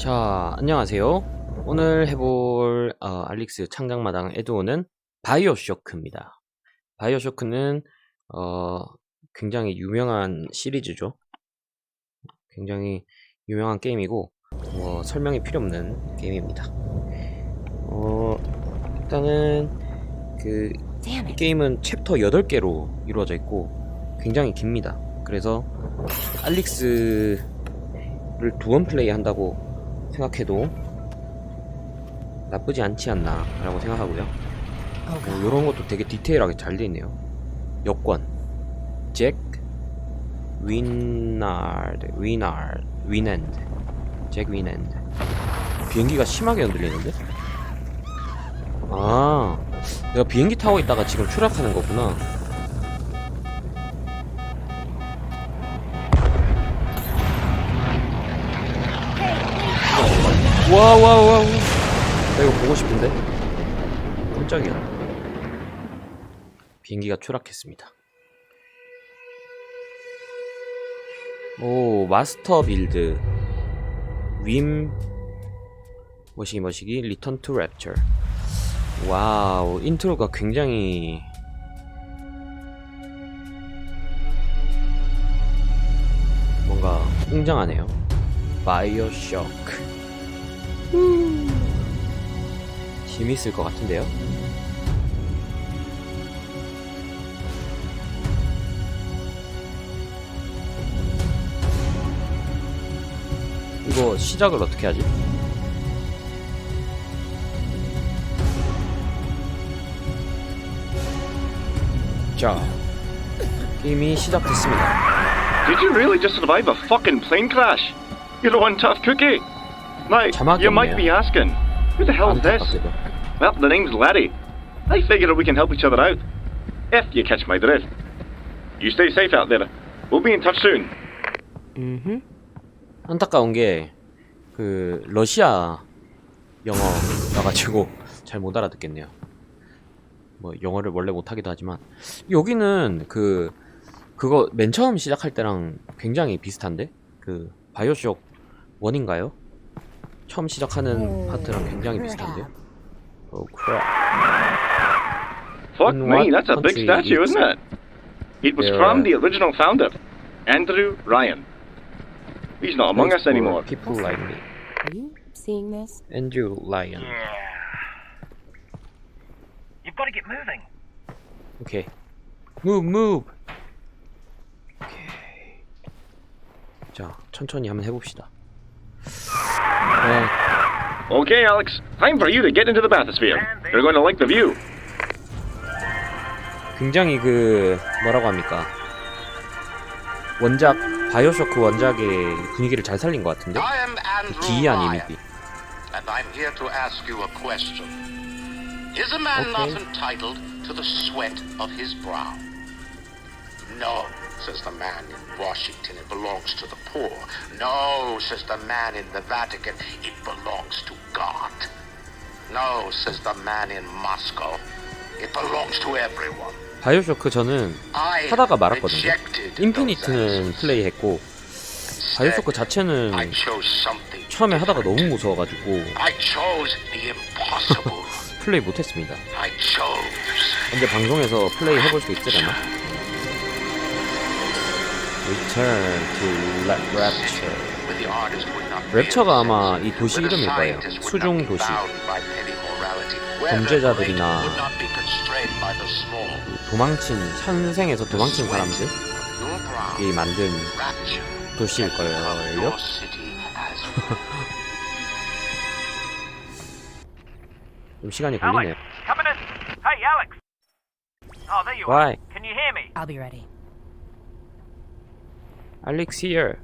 자, 안녕하세요. 오늘 해볼 어, 알릭스 창작마당 에드온은 바이오 쇼크입니다. 바이오 쇼크는 어, 굉장히 유명한 시리즈죠. 굉장히 유명한 게임이고 뭐 설명이 필요 없는 게임입니다. 어, 일단은 그. 게임은 챕터 8개로 이루어져 있고 굉장히 깁니다. 그래서 알릭스를 두 번 플레이 한다고 생각해도 나쁘지 않지 않나 라고 생각하고요. God. 이런 것도 되게 디테일하게 잘 돼 있네요. 여권 잭 위나드 위나드 위넨드 잭 위넨드 비행기가 심하게 흔들리는데? 아 내가 비행기 타고 있다가 지금 추락하는 거구나. 와와와 나 이거 보고 싶은데? 깜짝이야. 비행기가 추락했습니다. 오 마스터 빌드. 윈 머시기 머시기 리턴 투 랩처. 와우 인트로가 굉장히 뭔가 웅장하네요. 바이오 쇼크 재밌을 것 같은데요? 이거 시작을 어떻게 하지? 자, 게임이 시작됐습니다. Did you really just survive a fucking plane crash? You're one tough cookie. Now, you might be asking, who the hell is this? Well, the name's Larry. I figure we can help each other out. If you catch my drift. You stay safe out there. We'll be in touch soon. 음흠. 안타까운 게 그 러시아 영어여가지고 잘 못 알아듣겠네요. 뭐 영어를 원래 못 하기도 하지만 여기는 그 그거 맨 처음 시작할 때랑 굉장히 비슷한데 그 바이오쇼크 1인가요? 처음 시작하는 오, 파트랑 굉장히 비슷한데요. 오 크랩. Fuck In me, what that's a big country statue, is- isn't it? It was There from are- the original founder, Andrew Ryan. He's not among us For anymore. People like me. Are you seeing this? Andrew Ryan. You've got to get moving. 오케이. Move, move. 오케이. 자, 천천히 한번 해봅시다. 어, Okay, Alex, time for you to get into the bathysphere. You're going to like the view. 굉장히 그 뭐라고 합니까? 원작 바이오쇼크 원작의 분위기를 잘 살린 것 같은데. I am Andrew 기이한 Ryan, 이미지. and I'm here to ask you a question. Is a man not Okay. entitled to the sweat of his brow? No, says the man in Washington, it belongs to the poor. No, says the man in the Vatican, it belongs to. No, says the man in Moscow, it belongs to everyone. 바이오쇼크 저는 하다가 말았거든요. 인피니트는. 플레이했고 바이오쇼크 자체는 처음에 하다가 너무. 무서워가지고. 플레이 못했습니다. 언제 방송에서 플레이 해볼 수 있으려나? Return to Rapture. 랩처가 아마 이. 도시 이름일 거예요. 수중 도시. 범죄자들이나. 도망친 현생에서 도망친 사람들이 만든 도시일 has 좀 시간이 걸리네요. Oh, Why? Can you hear me? I'll be ready. Alex here.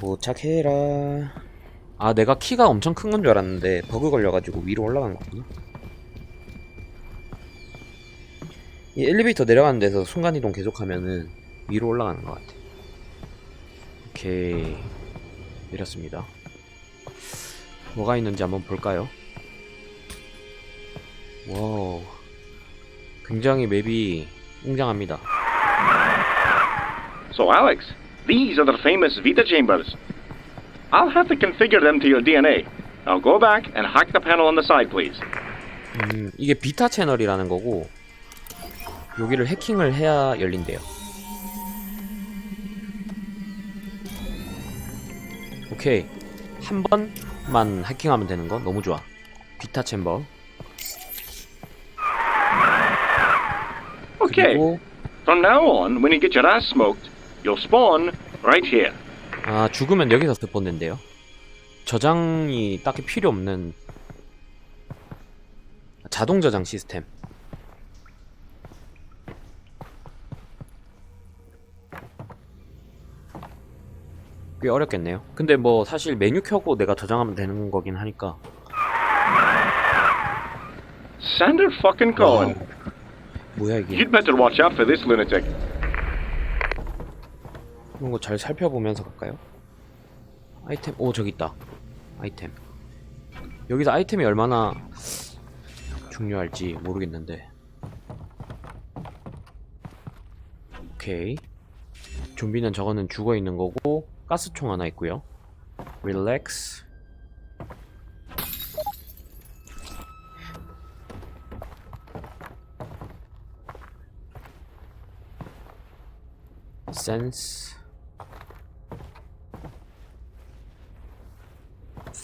도착해라. 아, 내가 키가 엄청 큰 건 줄 알았는데 버그 걸려가지고 위로 올라간 거구나. 이 엘리베이터 내려가는 데서 순간 이동 계속하면은 위로 올라가는 것 같아. 오케이 내렸습니다. 뭐가 있는지 한번 볼까요? 와우, 굉장히 맵이 웅장합니다. So, Alex, these are the famous Vita chambers. I'll have to configure them to your DNA. Now go back and hack the panel on the side, please. 음, 이게 비타 채널이라는 거고 여기를 해킹을 해야 열린대요. 오케이 한 번만 해킹하면 되는 거 너무 좋아. 비타 챔버 Okay. 그리고 From now on, when you get your ass smoked, you'll spawn right here. 아 죽으면 여기서 스폰된대요. 저장이 딱히 필요 없는 자동 저장 시스템. 꽤 어렵겠네요. 근데 뭐 사실 메뉴 켜고 내가 저장하면 되는 거긴 하니까. Sander fucking Cohen. 뭐야 이게? You'd better watch out for this lunatic. 이런 거 잘 살펴보면서 갈까요? 아이템, 오 저기 있다. 아이템. 여기서 아이템이 얼마나 중요할지 모르겠는데. 오케이. 좀비는 저거는 죽어 있는 거고 가스총 하나 있고요. 릴렉스. sense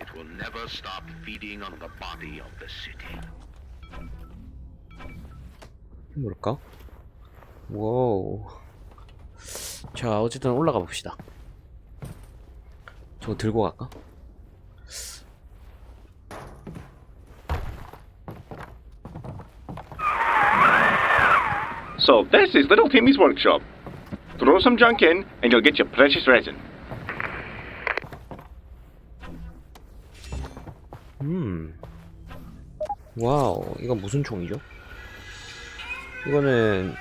it will never stop feeding on the body of the city. 뭘까? 와우 자 어쨌든 올라가 봅시다 저거 들고 갈까? So this is Little Timmy's workshop. Throw some junk in, and you'll get your precious resin. 음 와우 이건 무슨 총이죠? 이거는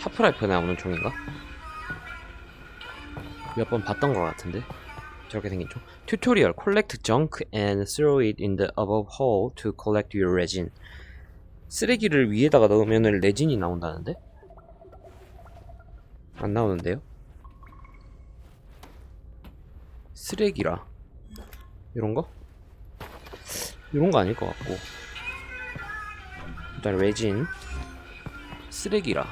하프라이프에 나오는 총인가? 몇 번 봤던 것 같은데 저렇게 생긴 총 튜토리얼 Collect junk and throw it in the above hole to collect your resin 쓰레기를 위에다가 넣으면 레진이 나온다는데? 안 나오는데요? 쓰레기라 이런 거? 이런 거 아닐 것 같고 일단 레진 쓰레기라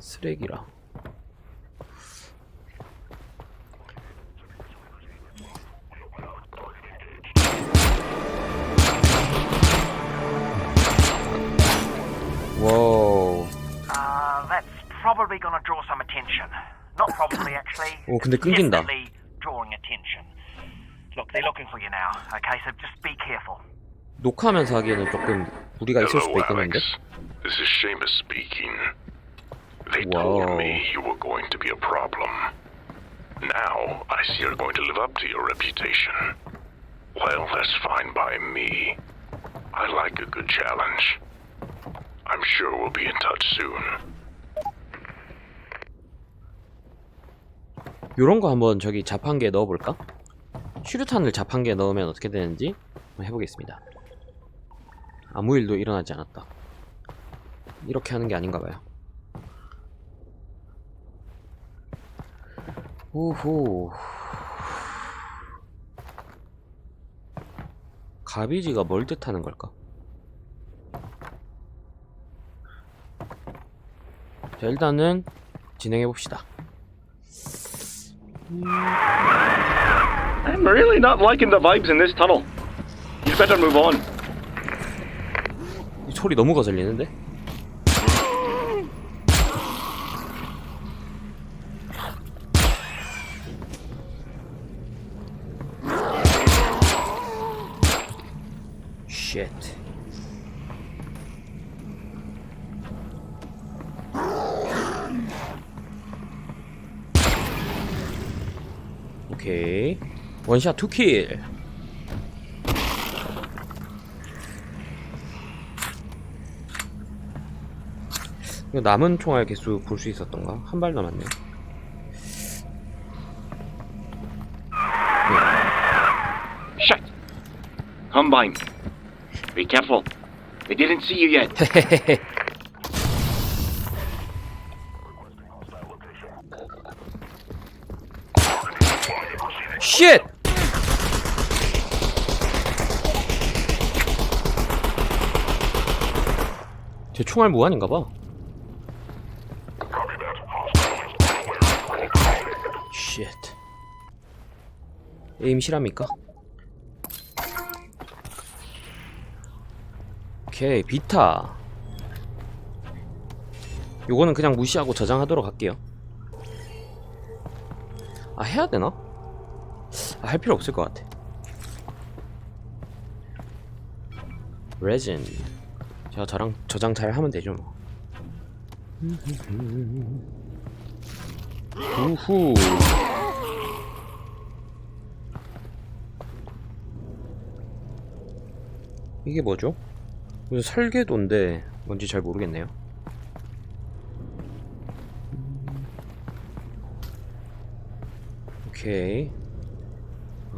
쓰레기라 와우 Uh, that's probably gonna draw some attention. Not probably, actually. 오 근데 끊긴다 Definitely drawing attention. Look, they're looking for you now. Okay, so just be careful. 녹화하면서 하기에는 조금 무리가 있을 수도 Hello, 있겠는데 Alex. This is Seamus speaking. They Whoa. told me you were going to be a problem. Now I see you're going to live up to your reputation. Well, that's fine by me. I like a good challenge. I'm sure we'll be in touch soon. 요런 거 한번 저기 자판기에 넣어볼까? 슈류탄을 자판기에 넣으면 어떻게 되는지 한번 해보겠습니다. 아무 일도 일어나지 않았다. 이렇게 하는 게 아닌가 봐요. 오호. 가비지가 뭘 뜻하는 걸까? 자, 일단은 진행해 봅시다. I'm really not liking the vibes in this tunnel. You'd better move on. 이 소리 너무 거슬리는데? 쉣. 오케이 원샷 투킬 이거 남은 총알 개수 볼 수 있었던가? 한 발 남았네 Shit! Combine. Be careful. They didn't see you yet. 쉣! 제 총알 무한인가 봐 쉣 에임 실합니까? 오케이 비타 요거는 그냥 무시하고 저장하도록 할게요 아 해야 되나? 아, 할 필요 없을 것 같아. 레진. 제가 저랑 저장 잘 하면 되죠 뭐. 우후. 이게 뭐죠? 이거 설계도인데 뭔지 잘 모르겠네요. 오케이.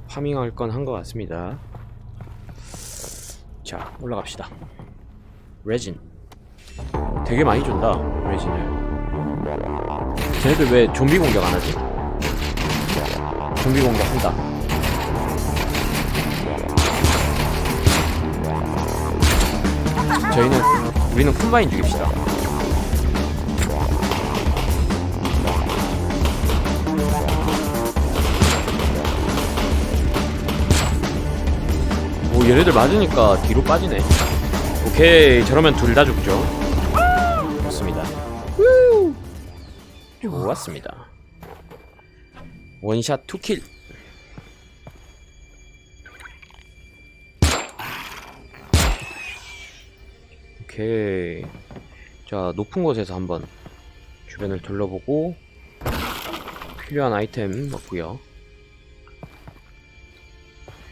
파밍할 건 한 것 같습니다. 자, 올라갑시다. 레진. 되게 많이 준다, 레진을. 쟤네들 왜 좀비 공격 안 하지? 좀비 공격한다. 저희는, 우리는 콤바인 죽입시다. 오 얘네들 맞으니까 뒤로 빠지네 오케이 저러면 둘 다 죽죠. 좋습니다. 좋았습니다. 원샷 투킬. 오케이. 자 높은 곳에서 한번 주변을 둘러보고 필요한 아이템 먹고요.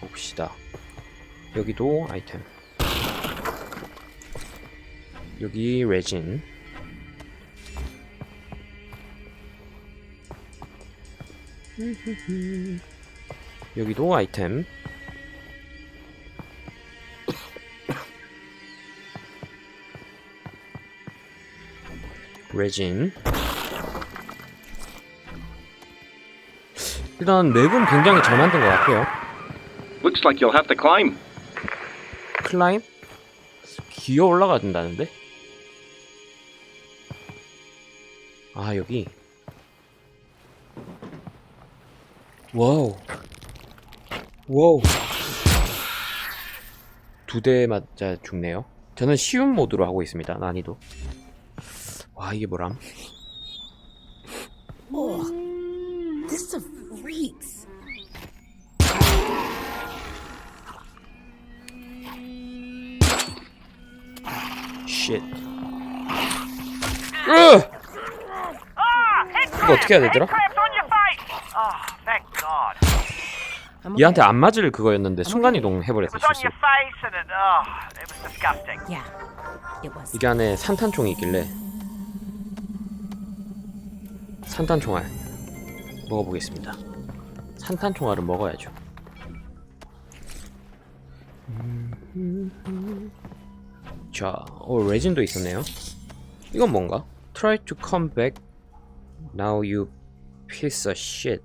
봅시다. 여기도 아이템 여기 레진 여기도 아이템 레진 일단 맵은 굉장히 잘 만든 것 같아요 Looks like you'll have to climb. 클라임? 기어 올라가야 된다는데? 아 여기. 와우. 와우. 두 대 맞자 죽네요. 저는 쉬운 모드로 하고 있습니다 난이도. 와 이게 뭐람 어떻게 해야 되더라? Oh, 얘한테. 안 맞을 그거였는데 순간이동 해버렸어 실수 oh. Yeah, it was. 이게 안에 산탄총이 있길래 산탄총알 먹어보겠습니다. 산탄총알을 먹어야죠. 자, 어 레진도 있었네요. 이건 뭔가? Try to come back now you piece of shit.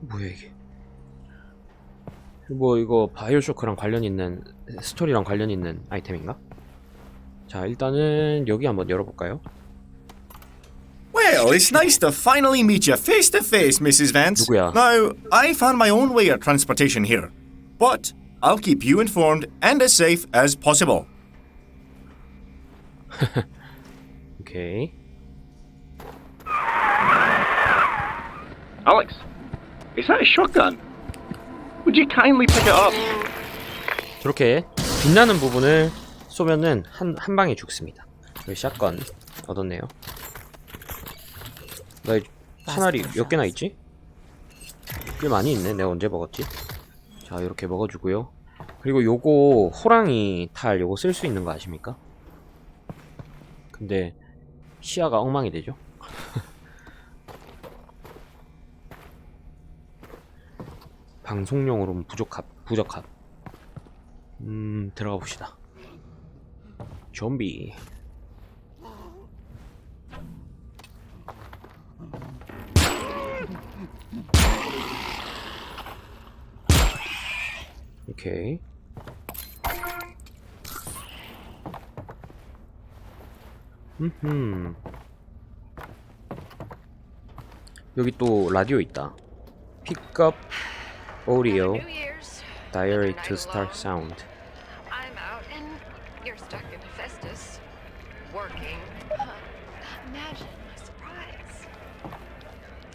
뭐야 이게? 뭐 이거 바이오쇼크랑 관련 있는 스토리랑 관련 있는 아이템인가? 자 일단은 여기 한번 열어볼까요? Well, it's nice to finally meet you face to face, Mrs. Vance. 누구야? Now, I found my own way of transportation here, but I'll keep you informed and as safe as possible. 오케이 Alex, is that a shotgun? Would you kindly pick it up? 저렇게 빛나는 부분을 쏘면은 한, 한 방에 죽습니다 여기 샷건 얻었네요 나 카나리 몇 개나 있지? 꽤 많이 있네. 내가 언제 먹었지? 자, 이렇게 먹어주고요. 그리고 요거 호랑이 탈 요거 쓸 수 있는 거 아십니까? 근데 시야가 엉망이 되죠? 방송용으로는 부족합, 부적합. 음, 들어가 봅시다. 좀비. 오케이. 흠. 여기 또 라디오 있다. 픽업 오디오 New Year's. 다이어리 Another 투 night 스타트 alone. 사운드. I'm out and you're stuck in Festus. Working. Huh. Imagine my surprise.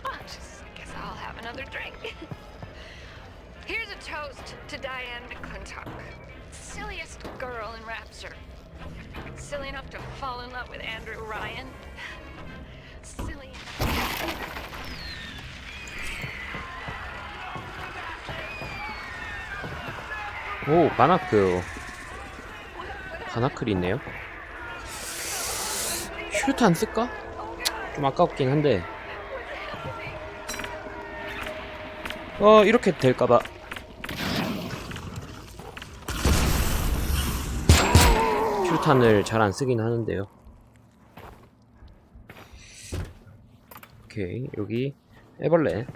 Oh, just guess I'll have another drink. Here's a toast to Diane McClintock. Silliest girl in Rapture. Silly enough to fall in love with Andrew Ryan. Silly 오, 바나크. 바나클이 있네요. 슈탄 쓸까? 좀 아깝긴 한데. 어, 이렇게 될까봐. 슈탄을 잘 안 쓰긴 하는데요. 오케이, 여기 애벌레.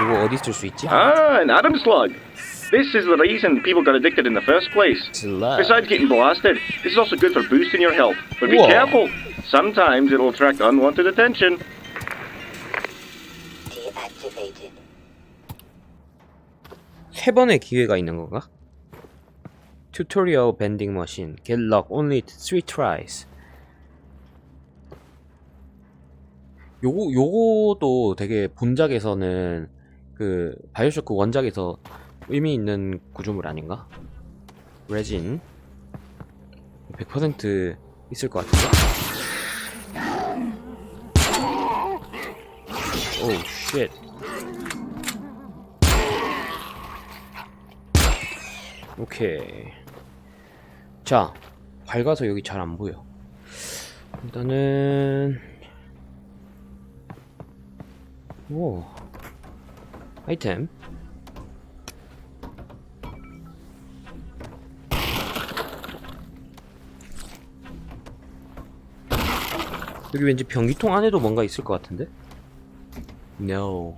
이거 어디 쓸 수 있지? Ah, an Adam slug. This is the reason people got addicted in the first place. 슬라. Besides getting blasted, this is also good for boosting your health. But be Whoa. careful. Sometimes it'll attract unwanted attention. Deactivated. 세 번의 기회가 있는 건가? Tutorial bending machine. Get luck only three tries. 요거 요거도 되게 본작에서는 그 바이오쇼크 원작에서 의미 있는 구조물 아닌가? 레진 100% 있을 것 같은데. 오 쉣. 오케이. 자, 밝아서 여기 잘 안 보여. 일단은 오 아이템 여기 왠지 변기통 안에도 뭔가 있을 것 같은데? No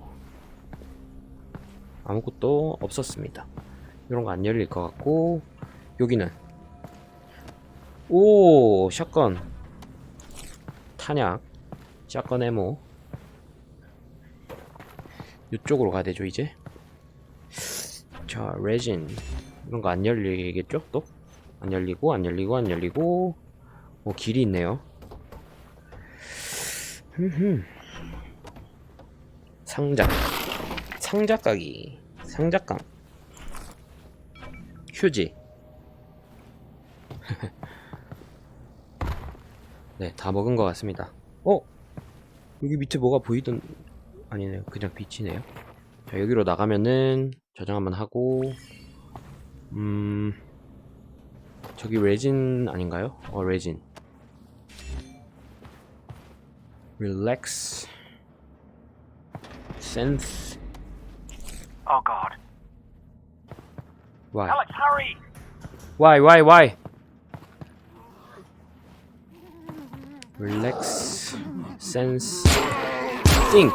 아무것도 없었습니다 이런 거 안 열릴 것 같고 여기는. 오 샷건. 탄약. 샷건 에모. 이쪽으로 가야 되죠 이제? 자 레진. 이런 거 안 열리겠죠 또? 안 열리고 안 열리고 안 열리고. 뭐 길이 있네요. 상자. 상자 까기 상자깡 휴지 네, 다 먹은 것 같습니다. 어? 여기 밑에 뭐가 보이던 아니네요. 그냥 빛이네요. 자, 여기로 나가면은 저장 한번 하고 음 저기 레진 아닌가요? 어, 레진. 릴렉스 센스 God. Why Alex, hurry! why why why relax sense think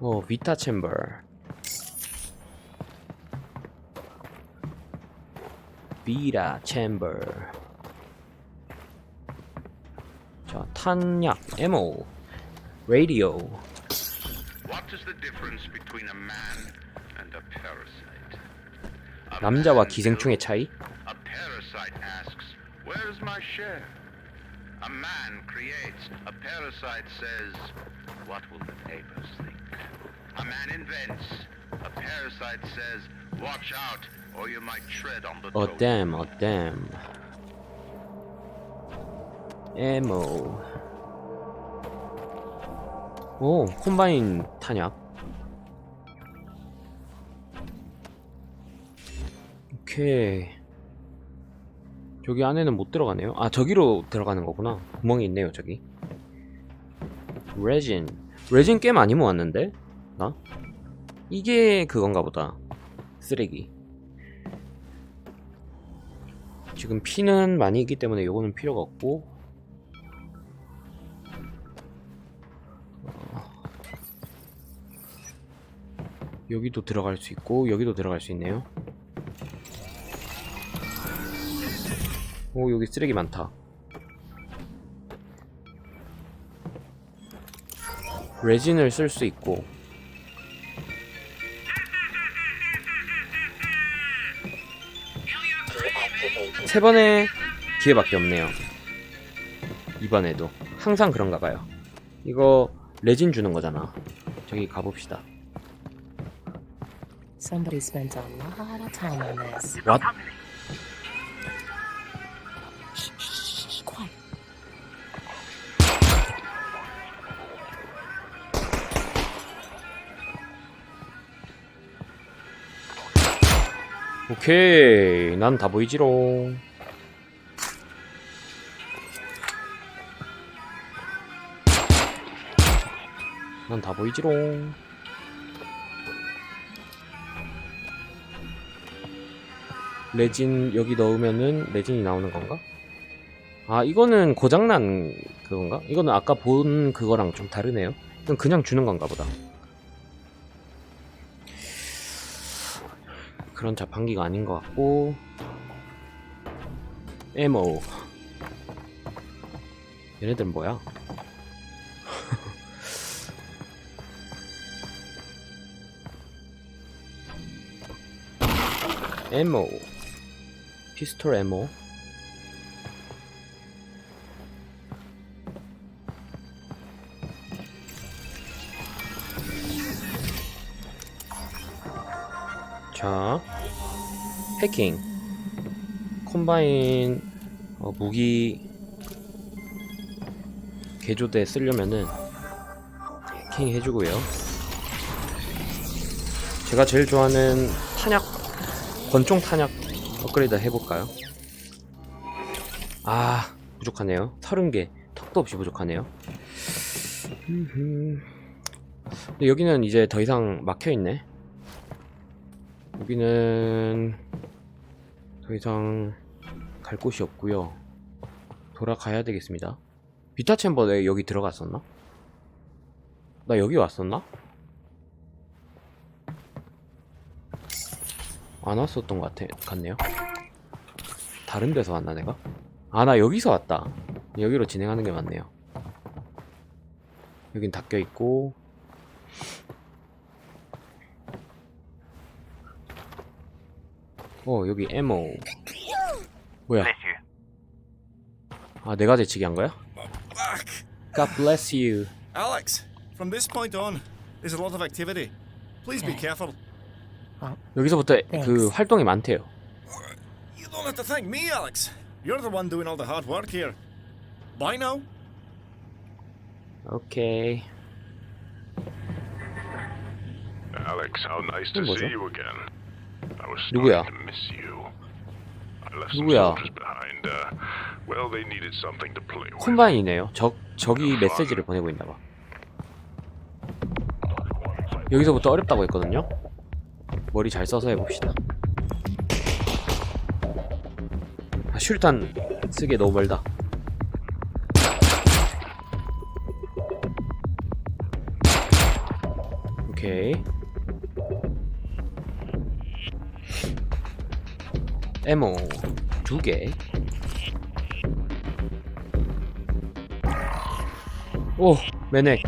어 비타 챔버 비타 챔버 자 탄약 에모 남자와 man 기생충의 builds- 차이 A parasite asks, Where's my share? A man creates. A parasite says, What will the neighbors think? A man invents. A parasite says, Watch out, or you might tread on the 어 toes. 댐, 어 댐. 오. 콤바인 탄약. 오케이. 저기 안에는 못 들어가네요. 아 저기로 들어가는 거구나. 구멍이 있네요 저기. 레진. 레진 꽤 많이 모았는데? 나? 이게 그건가 보다. 쓰레기. 지금 피는 많이 있기 때문에 요거는 필요가 없고 여기도 들어갈 수 있고 여기도 들어갈 수 있네요 오 여기 쓰레기 많다 레진을 쓸 수 있고 세 번의 기회밖에 없네요. 이번에도 항상 그런가 봐요. 이거 레진 주는 거잖아. 저기 가봅시다. Somebody spent a lot of time on this. What? Shh, shh, shh, quiet. 오케이, 난 다 보이지롱. 난 다 보이지롱. 레진 여기 넣으면은 레진이 나오는 건가? 아 이거는 고장난 그건가? 이거는 아까 본 그거랑 좀 다르네요. 이건 그냥 주는 건가 보다. 그런 자판기가 아닌 것 같고 에모 얘네들 뭐야? 에모 피스톨 에모. 자 해킹. 콤바인 어, 무기 개조대 쓰려면은 해킹 해주고요. 제가 제일 좋아하는 탄약 권총 탄약 업그레이드 해볼까요? 아 부족하네요 30개 턱도 없이 부족하네요. 근데 여기는 이제 더 이상 막혀있네 여기는 더 이상 갈 곳이 없고요 돌아가야 되겠습니다 비타 챔버 내 여기 들어갔었나? 나 여기 왔었나? 안 왔었던 것 같아, 같네요 다른 데서 왔나 내가? 아 나 여기서 왔다 여기로 진행하는 게 맞네요 여긴 닫혀있고 어 여기 에모 뭐야. 아 내가 대치기 한 거야? God bless you Alex, from this point on, there's a lot of activity. Please be careful. 여기서부터 그 Thanks. 활동이 많대요 You don't have to thank me, Alex. You're the one doing all the hard work here. Bye now. 오케이 Alex, how nice to 뭐죠? see you again. I was 누구야? starting to miss you. I left some 누구야? soldiers behind. Uh, well, they needed something to play with. 콤바인이네요 적, 적이 메시지를 보내고 있나 봐 여기서부터 어렵다고 했거든요 머리 잘 써서 해봅시다. 아 슈리탄 쓰기에 너무 멀다. 오케이. 에모 두개. 오 매넥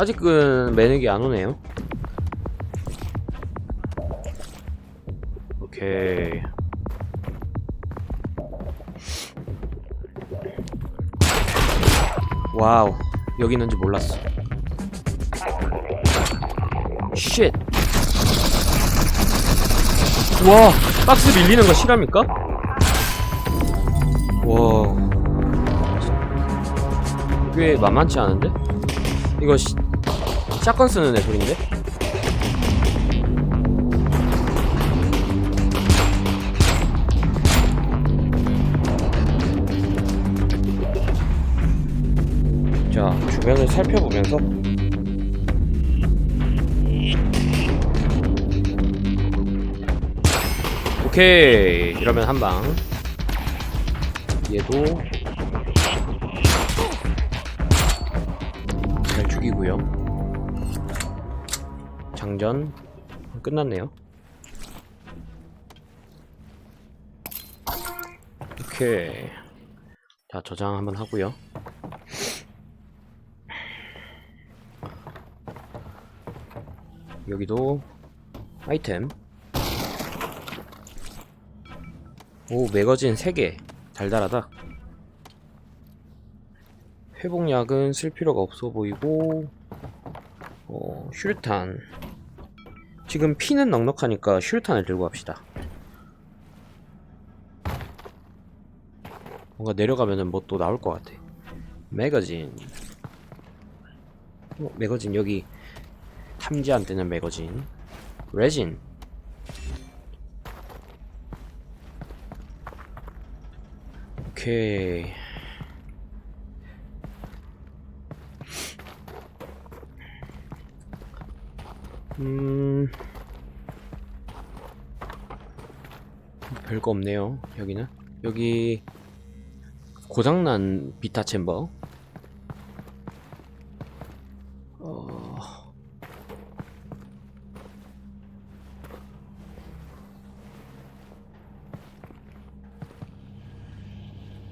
아직은 매력이 안 오네요. 오케이. 와우. 여기 있는지 몰랐어. 쉣. 와, 박스 밀리는 거 실합니까? 와. 꽤 만만치 않은데? 이거 시, 샷건 쓰는 애 소린데? 자, 주변을 살펴보면서. 오케이 이러면 한방. 얘도 잘 죽이고요 장전 끝났네요. 오케이. 자 저장 한번 하고요. 여기도 아이템. 오 매거진 3개. 달달하다. 회복약은 쓸 필요가 없어 보이고 어, 슈르탄 지금 피는 넉넉하니까 슈르탄을 들고 갑시다. 뭔가 내려가면은 뭐 또 나올 것 같아. 매거진. 어, 매거진 여기. 탐지 안 되는 매거진. 레진. 오케이. 음 별거 없네요 여기는. 여기 고장난 비타 챔버. 어...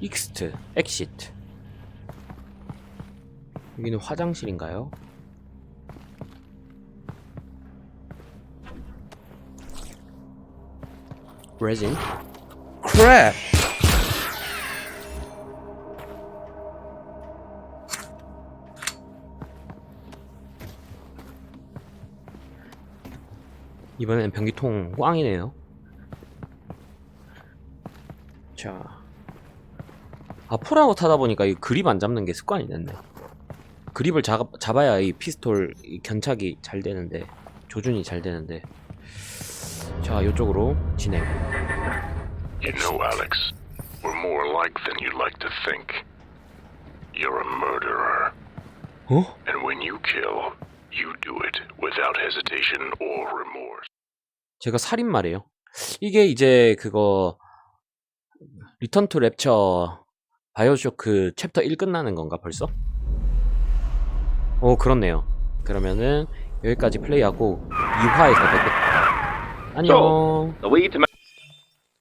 익스트 엑시트. 여기는 화장실인가요? 레진 크랩 이번엔 변기통 꽝이네요. 자. 아 포라고 타다 보니까 이 그립 안 잡는 게 습관이 됐네. 그립을 잡, 잡아야 이 피스톨 이 견착이 잘 되는데 조준이 잘 되는데. 자 이쪽으로 진행 You know, Alex, we're more alike than you'd like to think. You're a murderer. 어? And when you kill, you do it without hesitation or remorse. 제가 살인마래요 이게 이제 그거 리턴 투 랩처 바이오쇼크 챕터 1 끝나는 건가 벌써? 오 그렇네요 그러면은 여기까지 플레이하고 2화에서 뵙겠다 안녕 The way to